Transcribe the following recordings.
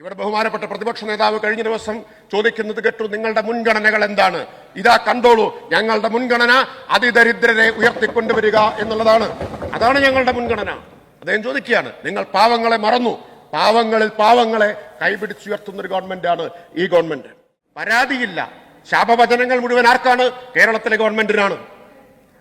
ഇവിടെ ബഹുമാനപ്പെട്ട പ്രതിപക്ഷ നേതാവ് കഴിഞ്ഞ ദിവസം ചോദിക്കുന്നത് കേട്ടു നിങ്ങളുടെ മുൻഗണനകൾ എന്താണ്? ഇതാ കണ്ടോളൂ. ഞങ്ങളുടെ മുൻഗണന അതിദരിദ്രരെ ഉയർത്തിക്കൊണ്ടുവരിക എന്നുള്ളതാണ്. അതാണ് ഞങ്ങളുടെ മുൻഗണന. അദ്ദേഹം ചോദിക്കുകയാണ് നിങ്ങൾ പാവങ്ങളെ മറന്നു. പാവങ്ങളിൽ പാവങ്ങളെ കൈപിടിച്ചുയർത്തുന്ന ഒരു ഗവൺമെന്റ് ആണ് ഈ ഗവൺമെന്റ്. പരാതിയില്ല. ശാപവചനങ്ങൾ മുഴുവൻ ആർക്കാണ്? കേരളത്തിലെ ഗവൺമെന്റിനാണ്.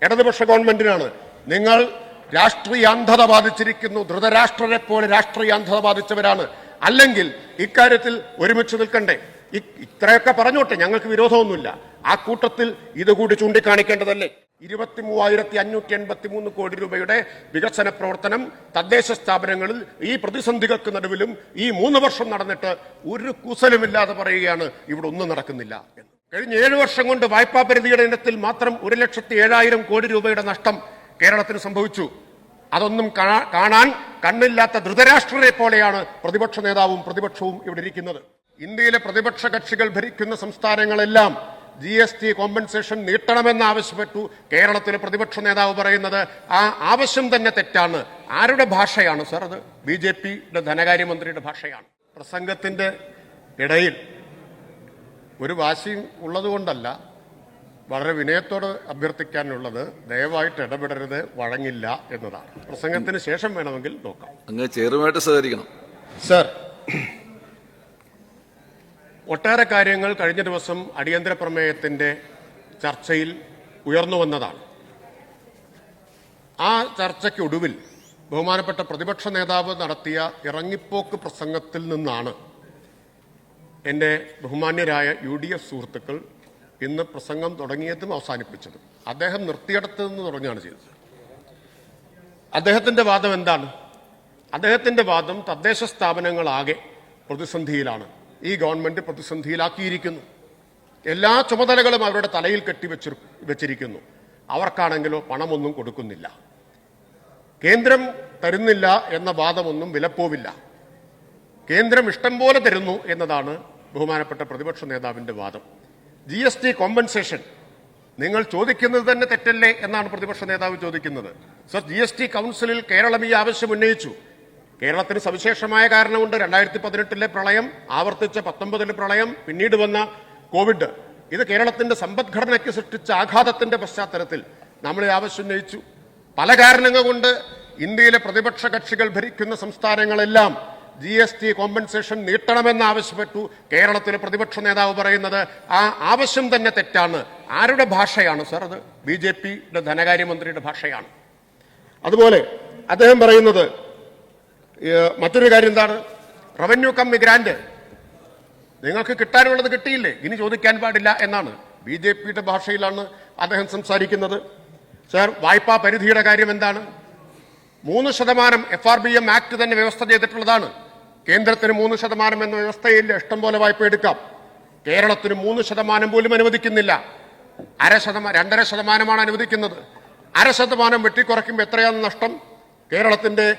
ഇടതുപക്ഷ ഗവൺമെന്റിനാണ്. നിങ്ങൾ രാഷ്ട്രീയ അന്ധത ബാധിച്ചിരിക്കുന്നു. ധൃതരാഷ്ട്രരെ പോലെ രാഷ്ട്രീയ അന്ധത ബാധിച്ചവരാണ്. അല്ലെങ്കിൽ ഇക്കാര്യത്തിൽ ഒരുമിച്ച് നിൽക്കണ്ടേ? ഇത്രയൊക്കെ പറഞ്ഞോട്ടെ ഞങ്ങൾക്ക് വിരോധമൊന്നുമില്ല. ആ കൂട്ടത്തിൽ ഇതുകൂടി ചൂണ്ടിക്കാണിക്കേണ്ടതല്ലേ? ഇരുപത്തി മൂവായിരത്തി അഞ്ഞൂറ്റി എൺപത്തി മൂന്ന് കോടി രൂപയുടെ വികസന പ്രവർത്തനം തദ്ദേശ സ്ഥാപനങ്ങളിൽ ഈ പ്രതിസന്ധികൾക്ക് നടുവിലും ഈ മൂന്ന് വർഷം നടന്നിട്ട് ഒരു കുസലുമില്ലാതെ പറയുകയാണ് ഇവിടെ ഒന്നും നടക്കുന്നില്ല എന്ന്. കഴിഞ്ഞ ഏഴു വർഷം കൊണ്ട് വായ്പാ പരിധിയുടെ ഇനത്തിൽ മാത്രം ഒരു ലക്ഷത്തി ഏഴായിരം കോടി രൂപയുടെ നഷ്ടം കേരളത്തിന് സംഭവിച്ചു. അതൊന്നും കാണാ- കാണാൻ കണ്ണില്ലാത്ത ധൃതരാഷ്ട്രരെ പോലെയാണ് പ്രതിപക്ഷ നേതാവും പ്രതിപക്ഷവും ഇവിടെ ഇരിക്കുന്നത്. ഇന്ത്യയിലെ പ്രതിപക്ഷ കക്ഷികൾ ഭരിക്കുന്ന സംസ്ഥാനങ്ങളെല്ലാം ജി എസ് ടി കോമ്പൻസേഷൻ നീട്ടണമെന്ന് ആവശ്യപ്പെട്ടു. കേരളത്തിലെ പ്രതിപക്ഷ നേതാവ് പറയുന്നത് ആ ആവശ്യം തന്നെ തെറ്റാണ്. ആരുടെ ഭാഷയാണ് സർ അത്? ബി ജെ പിയുടെ ധനകാര്യമന്ത്രിയുടെ ഭാഷയാണ്. പ്രസംഗത്തിന്റെ ഇടയിൽ ഒരു വാശിയും ഉള്ളതുകൊണ്ടല്ല വളരെ വിനയത്തോട് അഭ്യർത്ഥിക്കാനുള്ളത് ദയവായിട്ട് ഇടപെടരുത് വഴങ്ങില്ല എന്നതാണ്. പ്രസംഗത്തിന് ശേഷം വേണമെങ്കിൽ നോക്കാം. അങ്ങ് ചെയറുമായിട്ട് സഹകരിക്കണം. സർ. ഒട്ടേറെ കാര്യങ്ങൾ കഴിഞ്ഞ ദിവസം അടിയന്തര പ്രമേയത്തിന്റെ ചർച്ചയിൽ ഉയർന്നു വന്നതാണ്. ആ ചർച്ചയ്ക്കൊടുവിൽ ബഹുമാനപ്പെട്ട പ്രതിപക്ഷ നേതാവ് നടത്തിയ ഇറങ്ങിപ്പോക്ക് പ്രസംഗത്തിൽ നിന്നാണ് എന്റെ ബഹുമാന്യരായ യു ഡി എഫ് സുഹൃത്തുക്കൾ ഇന്ന് പ്രസംഗം തുടങ്ങിയതും അവസാനിപ്പിച്ചതും. അദ്ദേഹം നിർത്തിയിടത്ത് നിന്ന് തുടങ്ങുകയാണ് ചെയ്തത്. അദ്ദേഹത്തിന്റെ വാദം എന്താണ്? അദ്ദേഹത്തിന്റെ വാദം തദ്ദേശ സ്ഥാപനങ്ങളാകെ പ്രതിസന്ധിയിലാണ്. ഈ ഗവൺമെന്റ് പ്രതിസന്ധിയിലാക്കിയിരിക്കുന്നു. എല്ലാ ചുമതലകളും അവരുടെ തലയിൽ കെട്ടി വെച്ചി വെച്ചിരിക്കുന്നു. അവർക്കാണെങ്കിലോ പണമൊന്നും കൊടുക്കുന്നില്ല. കേന്ദ്രം തരുന്നില്ല എന്ന വാദമൊന്നും വിലപ്പോവില്ല. കേന്ദ്രം ഇഷ്ടം പോലെ തരുന്നു എന്നതാണ് ബഹുമാനപ്പെട്ട പ്രതിപക്ഷ നേതാവിന്റെ വാദം. ജി എസ് ടി കോമ്പൻസേഷൻ നിങ്ങൾ ചോദിക്കുന്നത് തന്നെ തെറ്റല്ലേ എന്നാണ് പ്രതിപക്ഷ നേതാവ് ചോദിക്കുന്നത്. സർ ജി എസ് ടി കൗൺസിലിൽ കേരളം ഈ ആവശ്യം ഉന്നയിച്ചു. കേരളത്തിന് സവിശേഷമായ കാരണമുണ്ട്. രണ്ടായിരത്തി പതിനെട്ടിലെ പ്രളയം ആവർത്തിച്ച പത്തൊമ്പതിലെ പ്രളയം പിന്നീട് വന്ന കോവിഡ്. ഇത് കേരളത്തിന്റെ സമ്പദ്ഘടനയ്ക്ക് സൃഷ്ടിച്ച ആഘാതത്തിന്റെ പശ്ചാത്തലത്തിൽ നമ്മൾ ഈ ആവശ്യം ഉന്നയിച്ചു. പല കാരണങ്ങൾ കൊണ്ട് ഇന്ത്യയിലെ പ്രതിപക്ഷ കക്ഷികൾ ഭരിക്കുന്ന സംസ്ഥാനങ്ങളെല്ലാം ജി എസ് ടി കോമ്പൻസേഷൻ നീട്ടണമെന്ന് ആവശ്യപ്പെട്ടു കേരളത്തിലെ പ്രതിപക്ഷ നേതാവ് പറയുന്നത് ആ ആവശ്യം തന്നെ തെറ്റാണ്. ആരുടെ ഭാഷയാണ് സർ അത്? ബി ജെ പിയുടെ ധനകാര്യമന്ത്രിയുടെ ഭാഷയാണ്. അതുപോലെ അദ്ദേഹം പറയുന്നത് മറ്റൊരു കാര്യം എന്താണ്? റവന്യൂ കം ഗ്രാൻഡ് നിങ്ങൾക്ക് കിട്ടാനുള്ളത് കിട്ടിയില്ലേ? ഇനി ചോദിക്കാൻ പാടില്ല എന്നാണ്. ബി ജെ പിയുടെ ഭാഷയിലാണ് അദ്ദേഹം സംസാരിക്കുന്നത്. സാർ വായ്പാ പരിധിയുടെ കാര്യം എന്താണ്? മൂന്ന് ശതമാനം F R B M act തന്നെ വ്യവസ്ഥ ചെയ്തിട്ടുള്ളതാണ്. കേന്ദ്രത്തിന് മൂന്ന് ശതമാനം എന്ന വ്യവസ്ഥയിൽ ഇഷ്ടം പോലെ വായ്പ എടുക്കാം. കേരളത്തിന് മൂന്ന് ശതമാനം പോലും അനുവദിക്കുന്നില്ല. അര ശതമാനം രണ്ടര ശതമാനമാണ് അനുവദിക്കുന്നത്. അര ശതമാനം വെട്ടിക്കുറയ്ക്കുമ്പോൾ എത്രയാണ് നഷ്ടം? കേരളത്തിന്റെ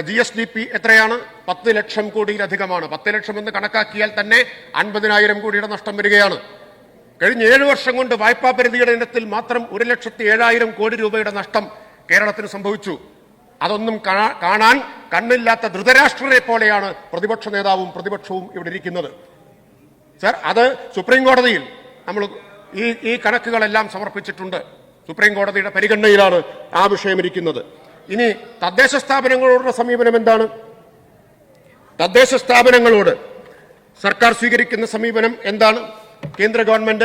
ജി എസ് ഡി പി എത്രയാണ്? പത്ത് ലക്ഷം കോടിയിലധികമാണ്. പത്ത് ലക്ഷം എന്ന് കണക്കാക്കിയാൽ തന്നെ അൻപതിനായിരം കോടിയുടെ നഷ്ടം വരികയാണ്. കഴിഞ്ഞ ഏഴു വർഷം കൊണ്ട് വായ്പാ പരിധിയുടെ ഇനത്തിൽ മാത്രം ഒരു ലക്ഷത്തി ഏഴായിരം കോടി രൂപയുടെ നഷ്ടം കേരളത്തിന് സംഭവിച്ചു. അതൊന്നും കാണാ- കാണാൻ കണ്ണില്ലാത്ത ധൃതരാഷ്ട്രരെ പോലെയാണ് പ്രതിപക്ഷ നേതാവും പ്രതിപക്ഷവും ഇവിടെ ഇരിക്കുന്നത്. സർ അത് സുപ്രീം കോടതിയിൽ നമ്മൾ ഈ ഈ കണക്കുകളെല്ലാം സമർപ്പിച്ചിട്ടുണ്ട്. സുപ്രീം കോടതിയുടെ പരിഗണനയിലാണ് ആ വിഷയം ഇരിക്കുന്നത്. ഇനി തദ്ദേശ സ്ഥാപനങ്ങളോടുള്ള സമീപനം എന്താണ്? തദ്ദേശ സ്ഥാപനങ്ങളോട് സർക്കാർ സ്വീകരിക്കുന്ന സമീപനം എന്താണ്? കേന്ദ്ര ഗവൺമെന്റ്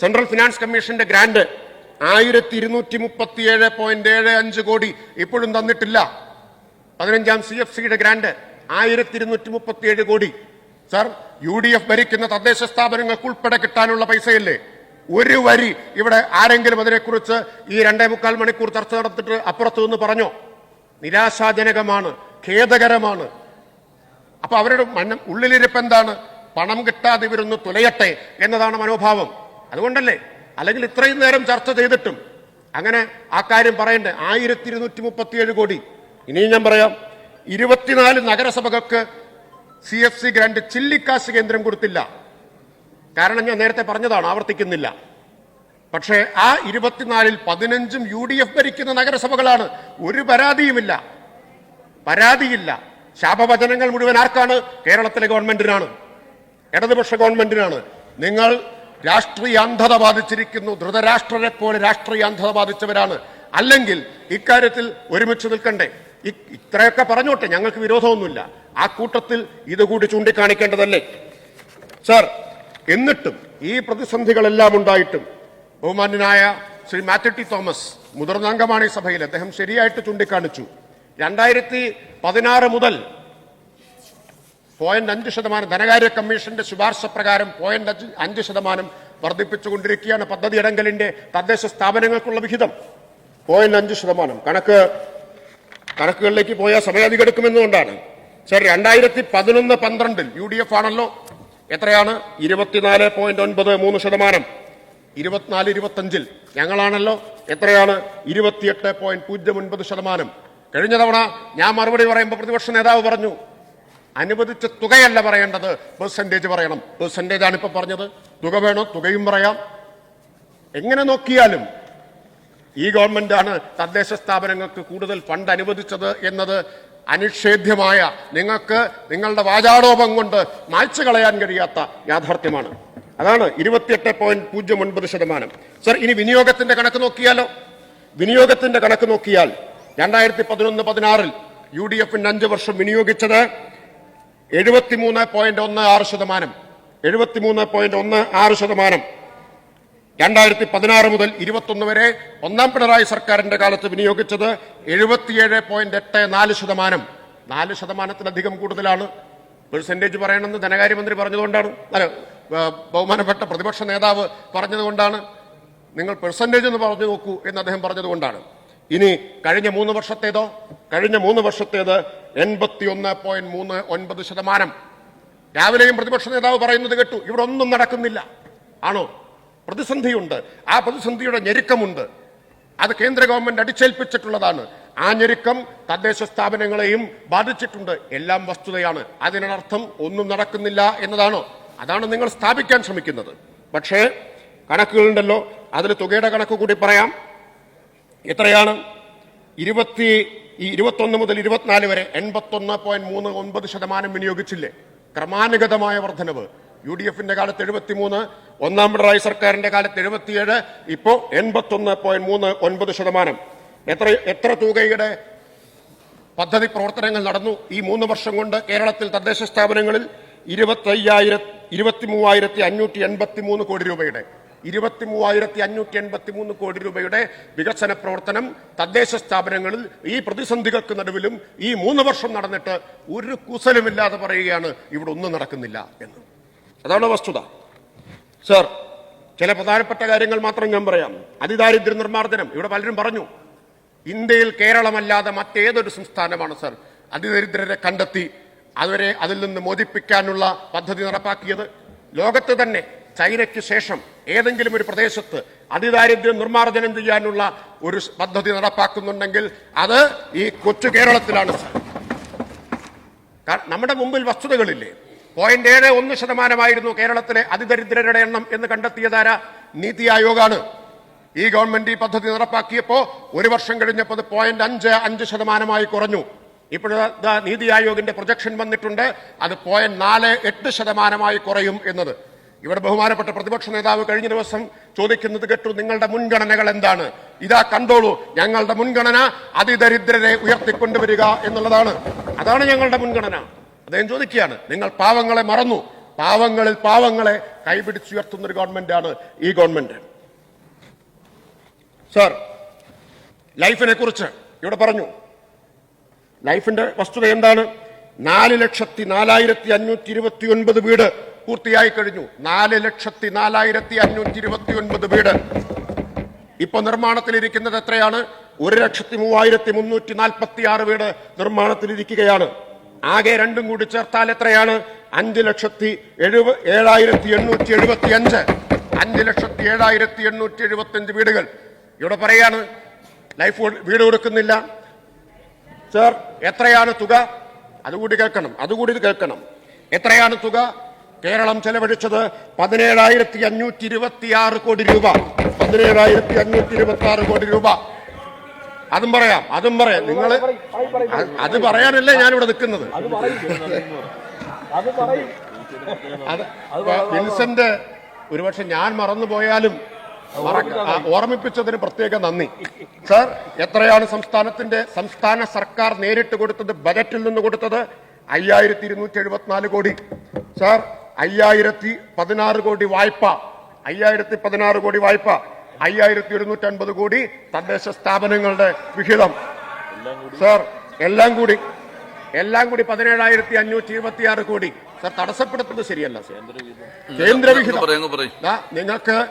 സെൻട്രൽ ഫിനാൻസ് കമ്മീഷന്റെ ഗ്രാന്റ് ആയിരത്തി ഇരുന്നൂറ്റി മുപ്പത്തിയേഴ് പോയിന്റ് ഏഴ് അഞ്ച് കോടി ഇപ്പോഴും തന്നിട്ടില്ല. പതിനഞ്ചാം സി എഫ് സിയുടെ ഗ്രാന്റ് ആയിരത്തി ഇരുന്നൂറ്റി മുപ്പത്തിയേഴ് കോടി. സർ യു ഡി എഫ് ഭരിക്കുന്ന തദ്ദേശ സ്ഥാപനങ്ങൾക്ക് ഉൾപ്പെടെ കിട്ടാനുള്ള പൈസയല്ലേ? ഒരു വരി ഇവിടെ ആരെങ്കിലും അതിനെക്കുറിച്ച് ഈ രണ്ടേ മുക്കാൽ മണിക്കൂർ ചർച്ച നടത്തിയിട്ട് അപ്പുറത്തു നിന്ന് പറഞ്ഞോ? നിരാശാജനകമാണ് ഖേദകരമാണ്. അപ്പൊ അവരുടെ മനം ഉള്ളിലിരിപ്പ് എന്താണ് പണം കിട്ടാതെ ഇവരൊന്ന് തുലയട്ടെ എന്നതാണ് മനോഭാവം. അതുകൊണ്ടല്ലേ? അല്ലെങ്കിൽ ഇത്രയും നേരം ചർച്ച ചെയ്തിട്ടും അങ്ങനെ ആ കാര്യം പറയണ്ടേ? ആയിരത്തി ഇരുന്നൂറ്റി മുപ്പത്തിയേഴ് കോടി. ഇനിയും ഞാൻ പറയാം. ഇരുപത്തിനാല് നഗരസഭകൾക്ക് സി എഫ് സി ഗ്രാന്റ് ചില്ലിക്കാശ് കേന്ദ്രം കൊടുത്തില്ല. കാരണം ഞാൻ നേരത്തെ പറഞ്ഞതാണ് ആവർത്തിക്കുന്നില്ല. പക്ഷേ ആ ഇരുപത്തിനാലിൽ പതിനഞ്ചും യു ഡി എഫ് ഭരിക്കുന്ന നഗരസഭകളാണ്. ഒരു പരാതിയുമില്ല. പരാതിയില്ല. ശാപവചനങ്ങൾ മുഴുവൻ ആർക്കാണ്? കേരളത്തിലെ ഗവൺമെന്റിനാണ്. ഇടതുപക്ഷ ഗവൺമെന്റിനാണ്. നിങ്ങൾ രാഷ്ട്രീയ അന്ധത ബാധിച്ചിരിക്കുന്നു. ധൃതരാഷ്ട്രരെ പോലെ രാഷ്ട്രീയ അന്ധത ബാധിച്ചവരാണ്. അല്ലെങ്കിൽ ഇക്കാര്യത്തിൽ ഒരുമിച്ച് നിൽക്കണ്ടേ. ഇത്രയൊക്കെ പറഞ്ഞോട്ടെ ഞങ്ങൾക്ക് വിരോധമൊന്നുമില്ല. ആ കൂട്ടത്തിൽ ഇതുകൂടി ചൂണ്ടിക്കാണിക്കേണ്ടതല്ലേ? സർ എന്നിട്ടും ഈ പ്രതിസന്ധികളെല്ലാം ഉണ്ടായിട്ടും ബഹുമാന്യനായ ശ്രീ മാത്യു തോമസ് മുതിർന്ന അംഗമാണ് ഈ സഭയിൽ. അദ്ദേഹം ശരിയായിട്ട് ചൂണ്ടിക്കാണിച്ചു. രണ്ടായിരത്തി പതിനാറ് മുതൽ പോയിന്റ് അഞ്ച് ശതമാനം ധനകാര്യ കമ്മീഷന്റെ ശുപാർശ പ്രകാരം പോയിന്റ് അഞ്ച് അഞ്ച് ശതമാനം വർദ്ധിപ്പിച്ചുകൊണ്ടിരിക്കുകയാണ് പദ്ധതി ഇടങ്കലിന്റെ തദ്ദേശ സ്ഥാപനങ്ങൾക്കുള്ള വിഹിതം. പോയിന്റ് അഞ്ച് ശതമാനം. കണക്ക് കണക്കുകളിലേക്ക് പോയാൽ സമയാധികം എടുക്കുമെന്നുകൊണ്ടാണ് സർ രണ്ടായിരത്തി പതിനൊന്ന് പന്ത്രണ്ടിൽ യു ഡി എഫ് ആണല്ലോ. എത്രയാണ്? ഇരുപത്തിനാല് പോയിന്റ് ഒൻപത് മൂന്ന് ശതമാനം. ഇരുപത്തിനാല് ഇരുപത്തഞ്ചിൽ ഞങ്ങളാണല്ലോ. എത്രയാണ്? ഇരുപത്തിയെട്ട് പോയിന്റ് പൂജ്യം ഒൻപത് ശതമാനം. കഴിഞ്ഞ തവണ ഞാൻ മറുപടി പറയുമ്പോൾ പ്രതിപക്ഷ നേതാവ് പറഞ്ഞു അനുവദിച്ച തുകയല്ല പറയേണ്ടത്. പെർസെന്റേജ് പറയണം. പെർസെന്റേജ് ആണ് ഇപ്പോൾ പറഞ്ഞത്. തുക വേണോ? തുകയും പറയാം. എങ്ങനെ നോക്കിയാലും ഈ ഗവൺമെന്റാണ് തദ്ദേശ സ്ഥാപനങ്ങൾക്ക് കൂടുതൽ ഫണ്ട് അനുവദിച്ചത് എന്നത് അനിഷേധ്യമായ നിങ്ങൾക്ക് നിങ്ങളുടെ വാചാടോപം കൊണ്ട് മായ്ച്ചു കളയാൻ കഴിയാത്ത യാഥാർത്ഥ്യമാണ്. അതാണ് ഇരുപത്തിയെട്ട് പോയിന്റ് പൂജ്യം ഒൻപത് ശതമാനം. സർ ഇനി വിനിയോഗത്തിന്റെ കണക്ക് നോക്കിയാലോ? വിനിയോഗത്തിന്റെ കണക്ക് നോക്കിയാൽ രണ്ടായിരത്തി പതിനൊന്ന് പതിനാറിൽ യു ഡി എഫിന് അഞ്ച് വർഷം വിനിയോഗിച്ചത് എഴുപത്തിമൂന്ന് പോയിന്റ് ഒന്ന് ആറ് ശതമാനം. എഴുപത്തിമൂന്ന് പോയിന്റ് ഒന്ന് ആറ് ശതമാനം. രണ്ടായിരത്തി പതിനാറ് മുതൽ ഇരുപത്തൊന്ന് വരെ ഒന്നാം പിണറായി സർക്കാരിന്റെ കാലത്ത് വിനിയോഗിച്ചത് എഴുപത്തിയേഴ് പോയിന്റ് എട്ട് നാല് ശതമാനം. നാല് ശതമാനത്തിലധികം കൂടുതലാണ്. പെർസെന്റേജ് പറയണമെന്ന് ധനകാര്യമന്ത്രി പറഞ്ഞതുകൊണ്ടാണ്. അല്ല ബഹുമാനപ്പെട്ട പ്രതിപക്ഷ നേതാവ് പറഞ്ഞതുകൊണ്ടാണ്. നിങ്ങൾ പെർസെന്റേജ് എന്ന് പറഞ്ഞു നോക്കൂ എന്ന് അദ്ദേഹം പറഞ്ഞതുകൊണ്ടാണ്. ഇനി കഴിഞ്ഞ മൂന്ന് വർഷത്തേതോ കഴിഞ്ഞ മൂന്ന് വർഷത്തേത് എൺപത്തിയൊന്ന് പോയിന്റ് മൂന്ന് ഒൻപത് ശതമാനം. രാവിലെയും പ്രതിപക്ഷ നേതാവ് പറയുന്നത് കേട്ടു ഇവിടെ ഒന്നും നടക്കുന്നില്ല. ആണോ? പ്രതിസന്ധിയുണ്ട്. ആ പ്രതിസന്ധിയുടെ ഞെരുക്കമുണ്ട്. അത് കേന്ദ്ര ഗവൺമെന്റ് അടിച്ചേൽപ്പിച്ചിട്ടുള്ളതാണ്. ആ ഞെരുക്കം തദ്ദേശ സ്ഥാപനങ്ങളെയും ബാധിച്ചിട്ടുണ്ട്. എല്ലാം വസ്തുതയാണ്. അതിനർത്ഥം ഒന്നും നടക്കുന്നില്ല എന്നതാണോ? അതാണ് നിങ്ങൾ സ്ഥാപിക്കാൻ ശ്രമിക്കുന്നത്. പക്ഷേ കണക്കുകളുണ്ടല്ലോ. അതിൽ തുകയുടെ കണക്ക് കൂടി പറയാം. എത്രയാണ്? ഇരുപത്തി ഇരുപത്തൊന്ന് മുതൽ ഇരുപത്തിനാല് വരെ എൺപത്തൊന്ന് പോയിന്റ് മൂന്ന് ഒൻപത് ശതമാനം വിനിയോഗിച്ചില്ലേ? ക്രമാനുഗതമായ വർധനവ്. യു ഡി എഫിന്റെ കാലത്ത് എഴുപത്തിമൂന്ന് ഒന്നാം പിണറായി സർക്കാരിന്റെ കാലത്ത് എഴുപത്തിയേഴ് ഇപ്പോ എൺപത്തൊന്ന് പോയിന്റ് മൂന്ന് ഒൻപത് ശതമാനം. എത്ര എത്ര തുകയുടെ പദ്ധതി പ്രവർത്തനങ്ങൾ നടന്നു? ഈ മൂന്ന് വർഷം കൊണ്ട് കേരളത്തിൽ തദ്ദേശ സ്ഥാപനങ്ങളിൽ ഇരുപത്തയ്യായിരം ഇരുപത്തി മൂവായിരത്തി അഞ്ഞൂറ്റി എൺപത്തി മൂന്ന് കോടി രൂപയുടെ ഇരുപത്തി മൂവായിരത്തി അഞ്ഞൂറ്റി എൺപത്തി മൂന്ന് കോടി രൂപയുടെ വികസന പ്രവർത്തനം തദ്ദേശ സ്ഥാപനങ്ങളിൽ ഈ പ്രതിസന്ധികൾക്ക് നടുവിലും ഈ മൂന്ന് വർഷം നടന്നിട്ട് ഒരു കുസലുമില്ലാതെ പറയുകയാണ് ഇവിടെ ഒന്നും നടക്കുന്നില്ല എന്ന്. അതാണ് വസ്തുത. സർ ചില പ്രധാനപ്പെട്ട കാര്യങ്ങൾ മാത്രം ഞാൻ പറയാം. അതിദാരിദ്ര്യ നിർമ്മാർജനം ഇവിടെ പലരും പറഞ്ഞു. ഇന്ത്യയിൽ കേരളമല്ലാതെ മറ്റേതൊരു സംസ്ഥാനമാണ് സർ? അതിദരിദ്രരെ കണ്ടെത്തി അവരെ അതിൽ നിന്ന് മോചിപ്പിക്കാനുള്ള പദ്ധതി നടപ്പാക്കിയത് ലോകത്ത് തന്നെ. ചൈനയ്ക്ക് ശേഷം ഏതെങ്കിലും ഒരു പ്രദേശത്ത് അതിദാരിദ്ര്യം നിർമ്മാർജനം ചെയ്യാനുള്ള ഒരു പദ്ധതി നടപ്പാക്കുന്നുണ്ടെങ്കിൽ അത് ഈ കൊച്ചു കേരളത്തിലാണ് നമ്മുടെ മുമ്പിൽ വസ്തുതകളില്ലേ? പോയിന്റ് ഏഴ് ഒന്ന് ശതമാനമായിരുന്നു കേരളത്തിലെ അതിദരിദ്രരുടെ എണ്ണം എന്ന് കണ്ടെത്തിയതാര നീതി ആയോഗാണ്. ഈ ഗവൺമെന്റ് ഈ പദ്ധതി നടപ്പാക്കിയപ്പോൾ ഒരു വർഷം കഴിഞ്ഞപ്പോൾ അത് പോയിന്റ് അഞ്ച് അഞ്ച് ശതമാനമായി കുറഞ്ഞു. ഇപ്പോഴത്തെ നീതി ആയോഗിന്റെ പ്രൊജക്ഷൻ വന്നിട്ടുണ്ട്. അത് പോയിന്റ് നാല് എട്ട് ശതമാനമായി കുറയും എന്നത്. ഇവിടെ ബഹുമാനപ്പെട്ട പ്രതിപക്ഷ നേതാവ് കഴിഞ്ഞ ദിവസം ചോദിക്കുന്നത് കേട്ടു നിങ്ങളുടെ മുൻഗണനകൾ എന്താണ്? ഇതാ കണ്ടോളൂ. ഞങ്ങളുടെ മുൻഗണന അതിദരിദ്രരെ ഉയർത്തിക്കൊണ്ടുവരിക എന്നുള്ളതാണ്. അതാണ് ഞങ്ങളുടെ മുൻഗണന. അദ്ദേഹം ചോദിക്കുകയാണ് നിങ്ങൾ പാവങ്ങളെ മറന്നു. പാവങ്ങളിൽ പാവങ്ങളെ കൈപിടിച്ചുയർത്തുന്ന ഒരു ഗവൺമെന്റാണ് ഈ ഗവൺമെന്റ്. സർ ലൈഫിനെ കുറിച്ച് ഇവിടെ പറഞ്ഞു. ലൈഫിന്റെ വസ്തുത എന്താണ്? നാല് ലക്ഷത്തി നാലായിരത്തി അഞ്ഞൂറ്റി ഇരുപത്തി ഒൻപത് വീട് പൂർത്തിയായി കഴിഞ്ഞു. നാല് ലക്ഷത്തി നാലായിരത്തി അഞ്ഞൂറ്റി ഇരുപത്തി ഒൻപത് വീട്. ഇപ്പൊ നിർമ്മാണത്തിലിരിക്കുന്നത് എത്രയാണ്? ഒരു ലക്ഷത്തി മൂവായിരത്തി മുന്നൂറ്റി നാൽപ്പത്തി ആറ് വീട് നിർമ്മാണത്തിലിരിക്കുകയാണ്. ആകെ രണ്ടും കൂടി ചേർത്താൽ എത്രയാണ്? അഞ്ച് ലക്ഷത്തി എഴുപ ഏഴായിരത്തി എണ്ണൂറ്റി എഴുപത്തി അഞ്ച് അഞ്ച് ലക്ഷത്തി ഏഴായിരത്തി എണ്ണൂറ്റി എഴുപത്തി അഞ്ച് വീടുകൾ. ഇവിടെ പറയാണ് ലൈഫ് വീട് കൊടുക്കുന്നില്ല. സർ എത്രയാണ് തുക? അതുകൂടി കേൾക്കണം അതുകൂടി കേൾക്കണം. എത്രയാണ് തുക? കേരളം ചെലവഴിച്ചത് പതിനേഴായിരത്തി അഞ്ഞൂറ്റി ഇരുപത്തി ആറ് കോടി രൂപ. പതിനേഴായിരത്തി അഞ്ഞൂറ്റി ഇരുപത്തി ആറ് കോടി രൂപ. അതും പറയാം അതും പറയാം. നിങ്ങൾ അത് പറയാനല്ലേ ഞാനിവിടെ നിൽക്കുന്നത്. വിൻസെന്റ് ഒരുപക്ഷെ ഞാൻ മറന്നുപോയാലും ഓർമ്മിപ്പിച്ചതിന് പ്രത്യേക നന്ദി. സർ എത്രയാണ് സംസ്ഥാനത്തിന്റെ സംസ്ഥാന സർക്കാർ നേരിട്ട് കൊടുത്തത് ബജറ്റിൽ നിന്ന് കൊടുത്തത്? അയ്യായിരത്തി ഇരുന്നൂറ്റി എഴുപത്തിനാല് കോടി. സാർ അയ്യായിരത്തി പതിനാറ് കോടി വായ്പ. അയ്യായിരത്തി പതിനാറ് കോടി വായ്പ. അയ്യായിരത്തി ഒരുന്നൂറ്റി അൻപത് കോടി തദ്ദേശ സ്ഥാപനങ്ങളുടെ വിഹിതം. സാർ എല്ലാം കൂടി എല്ലാം കൂടി പതിനേഴായിരത്തി അഞ്ഞൂറ്റി ഇരുപത്തി ആറ് കോടി. സർ തടസ്സപ്പെടുത്തുന്നത് ശരിയല്ല കേന്ദ്ര കേന്ദ്രവിഹിതം നിങ്ങൾക്ക്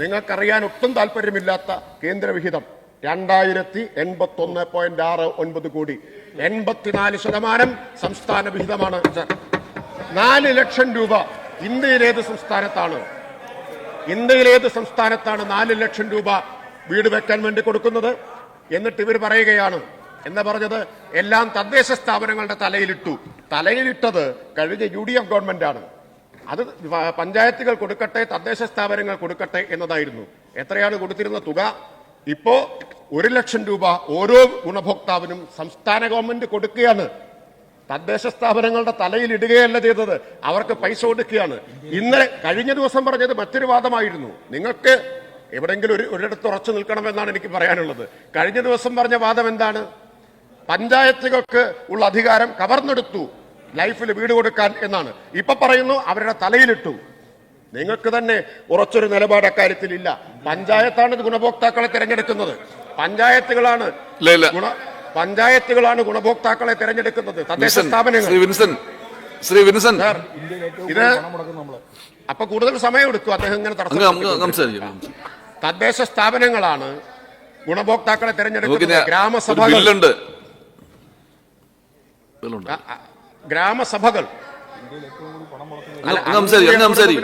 നിങ്ങൾക്കറിയാൻ ഒട്ടും താല്പര്യമില്ലാത്ത കേന്ദ്രവിഹിതം രണ്ടായിരത്തി എൺപത്തി ഒന്ന് പോയിന്റ് ആറ് ഒൻപത് കോടി. എൺപത്തിനാല് ശതമാനം സംസ്ഥാന വിഹിതമാണ് സാർ. നാല് ലക്ഷം രൂപ ഇന്ത്യയിലേത് സംസ്ഥാനത്താണ്? ഇന്ത്യയിലേത് സംസ്ഥാനത്താണ് നാല് ലക്ഷം രൂപ വീട് വെക്കാൻ വേണ്ടി കൊടുക്കുന്നത്? എന്നിട്ട് ഇവർ പറയുകയാണ് എന്ന് പറഞ്ഞത്? എല്ലാം തദ്ദേശ സ്ഥാപനങ്ങളുടെ തലയിലിട്ടു. തലയിലിട്ടത് കഴിഞ്ഞ യു ഡി എഫ് ഗവൺമെന്റാണ്. അത് പഞ്ചായത്തുകൾ കൊടുക്കട്ടെ തദ്ദേശ സ്ഥാപനങ്ങൾ കൊടുക്കട്ടെ എന്നതായിരുന്നു. എത്രയാണ് കൊടുത്തിരുന്ന തുക? ഇപ്പോ ഒരു ലക്ഷം രൂപ ഓരോ ഗുണഭോക്താവിനും സംസ്ഥാന ഗവൺമെന്റ് കൊടുക്കുകയാണ്. തദ്ദേശ സ്ഥാപനങ്ങളുടെ തലയിൽ ഇടുകയല്ല ചെയ്തത്. അവർക്ക് പൈസ കൊടുക്കുകയാണ്. ഇന്നലെ കഴിഞ്ഞ ദിവസം പറഞ്ഞത് മറ്റൊരു വാദമായിരുന്നു. നിങ്ങൾക്ക് എവിടെങ്കിലും ഒരു ഒരിടത്ത് ഉറച്ചു നിൽക്കണമെന്നാണ് എനിക്ക് പറയാനുള്ളത്. കഴിഞ്ഞ ദിവസം പറഞ്ഞ വാദം എന്താണ്? പഞ്ചായത്തുകൾക്ക് ഉള്ള അധികാരം കവർന്നെടുത്തു. ലൈഫിൽ വീട് കൊടുക്കാൻ എന്നാണ്. ഇപ്പൊ പറയുന്നു അവരുടെ തലയിലിട്ടു. നിങ്ങൾക്ക് തന്നെ ഉറച്ചൊരു നിലപാട് അക്കാര്യത്തിൽ ഇല്ല പഞ്ചായത്താണ് ഗുണഭോക്താക്കളെ തിരഞ്ഞെടുക്കുന്നത്. പഞ്ചായത്തുകളാണ്. ഗുണ പഞ്ചായത്തുകളാണ് ഗുണഭോക്താക്കളെ തിരഞ്ഞെടുക്കുന്നത് തദ്ദേശ സ്ഥാപനങ്ങൾ. ശ്രീ വിൻസൻ ഇത് അപ്പൊ കൂടുതൽ സമയം എടുക്കും അദ്ദേഹം ഇങ്ങനെ തടസ്സം തദ്ദേശ സ്ഥാപനങ്ങളാണ് ഗുണഭോക്താക്കളെ തെരഞ്ഞെടുക്കുന്നത് ഗ്രാമസഭകൾ. ഗ്രാമസഭകൾ.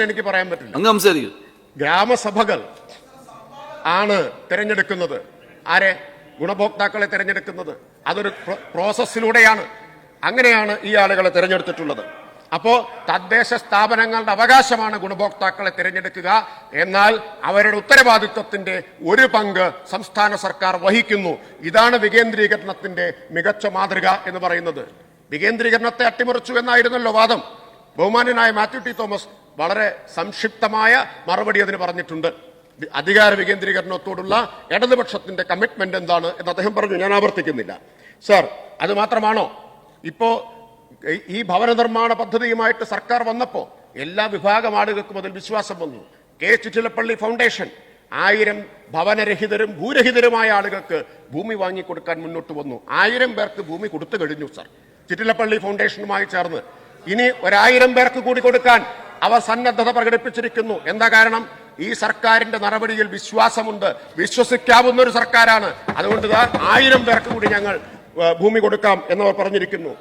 എനിക്ക് പറയാൻ പറ്റില്ല. ഗ്രാമസഭകൾ ആണ് തിരഞ്ഞെടുക്കുന്നത്. ആരെ? ഗുണഭോക്താക്കളെ തിരഞ്ഞെടുക്കുന്നത്. അതൊരു പ്രോസസ്സിലൂടെയാണ്. അങ്ങനെയാണ് ഈ ആളുകളെ തിരഞ്ഞെടുത്തിട്ടുള്ളത്. അപ്പോൾ തദ്ദേശ സ്ഥാപനങ്ങളുടെ അവകാശമാണ് ഗുണഭോക്താക്കളെ തിരഞ്ഞെടുക്കുക. എന്നാൽ അവരുടെ ഉത്തരവാദിത്വത്തിന്റെ ഒരു പങ്ക് സംസ്ഥാന സർക്കാർ വഹിക്കുന്നു. ഇതാണ് വികേന്ദ്രീകരണത്തിന്റെ മികച്ച മാതൃക എന്ന് പറയുന്നത്. വികേന്ദ്രീകരണത്തെ അട്ടിമറിച്ചു എന്നായിരുന്നല്ലോ വാദം. ബഹുമാനനായ മാത്യു ടി തോമസ് വളരെ സംക്ഷിപ്തമായ മറുപടി അതിന് പറഞ്ഞിട്ടുണ്ട്. അധികാര വികേന്ദ്രീകരണത്തോടുള്ള ഇടതുപക്ഷത്തിന്റെ കമ്മിറ്റ്മെന്റ് എന്താണ് എന്ന് അദ്ദേഹം പറഞ്ഞു. ഞാൻ ആവർത്തിക്കുന്നില്ല. സർ അത് മാത്രമാണോ? ഇപ്പോ ഈ- ഈ ഭവന നിർമ്മാണ പദ്ധതിയുമായിട്ട് സർക്കാർ വന്നപ്പോൾ എല്ലാ വിഭാഗം ആളുകൾക്കും അതിൽ വിശ്വാസം വന്നു. കെ ചുറ്റിലപ്പള്ളി ഫൗണ്ടേഷൻ ആയിരം ഭവനരഹിതരും ഭൂരഹിതരുമായ ആളുകൾക്ക് ഭൂമി വാങ്ങിക്കൊടുക്കാൻ മുന്നോട്ട് വന്നു. ആയിരം പേർക്ക് ഭൂമി കൊടുത്തു കഴിഞ്ഞു സർ ചിറ്റിലപ്പള്ളി ഫൗണ്ടേഷനുമായി ചേർന്ന്. ഇനി ഒരായിരം പേർക്ക് കൂടി കൊടുക്കാൻ അവർ സന്നദ്ധത പ്രകടിപ്പിച്ചിരിക്കുന്നു. എന്താ കാരണം? ഈ സർക്കാരിന്റെ നടപടിയിൽ വിശ്വാസമുണ്ട്. വിശ്വസിക്കാവുന്ന ഒരു സർക്കാരാണ്. അതുകൊണ്ട് ആയിരം പേർക്ക് കൂടി ഞങ്ങൾ ഭൂമി കൊടുക്കാം എന്നവർ പറഞ്ഞിരിക്കുന്നു.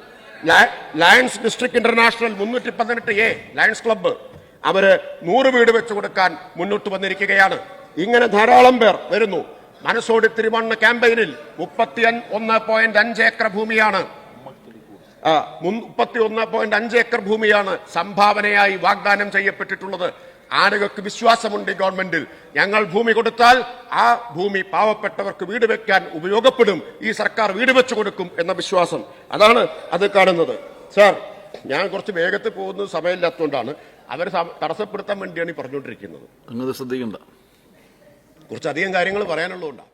ലയൺസ് ഡിസ്ട്രിക്ട് ഇന്റർനാഷണൽ മുന്നൂറ്റി പതിനെട്ട് എ ലയൺസ് ക്ലബ്ബ്. അവർ നൂറ് വീട് വെച്ച് കൊടുക്കാൻ മുന്നോട്ട് വന്നിരിക്കുകയാണ്. ഇങ്ങനെ ധാരാളം പേർ വരുന്നു. മനസ്സോടി തിരുവണ്ണ ക്യാമ്പയിനിൽ മുപ്പത്തി ഒന്ന് പോയിന്റ് അഞ്ച് ഏക്കർ ഭൂമിയാണ്. മുപ്പത്തി ഒന്ന് പോയിന്റ് അഞ്ച് ഏക്കർ ഭൂമിയാണ് സംഭാവനയായി വാഗ്ദാനം ചെയ്യപ്പെട്ടിട്ടുള്ളത്. ആളുകൾക്ക് വിശ്വാസമുണ്ട് ഗവൺമെന്റിൽ? ഞങ്ങൾ ഭൂമി കൊടുത്താൽ ആ ഭൂമി പാവപ്പെട്ടവർക്ക് വീട് വെക്കാൻ ഉപയോഗപ്പെടും. ഈ സർക്കാർ വീട് വെച്ചു കൊടുക്കും എന്ന വിശ്വാസം. അതാണ് അത് കാണുന്നത്. സാർ ഞാൻ കുറച്ച് വേഗത്തിൽ പോകുന്നത് സമയമില്ലാത്തതുകൊണ്ടാണ്. അവർ തടസ്സപ്പെടുത്താൻ വേണ്ടിയാണ് ഈ പറഞ്ഞുകൊണ്ടിരിക്കുന്നത്. അങ്ങ് ശ്രദ്ധിക്കണ്ട. കുറച്ചധികം കാര്യങ്ങൾ പറയാനുള്ളതുകൊണ്ടാണ്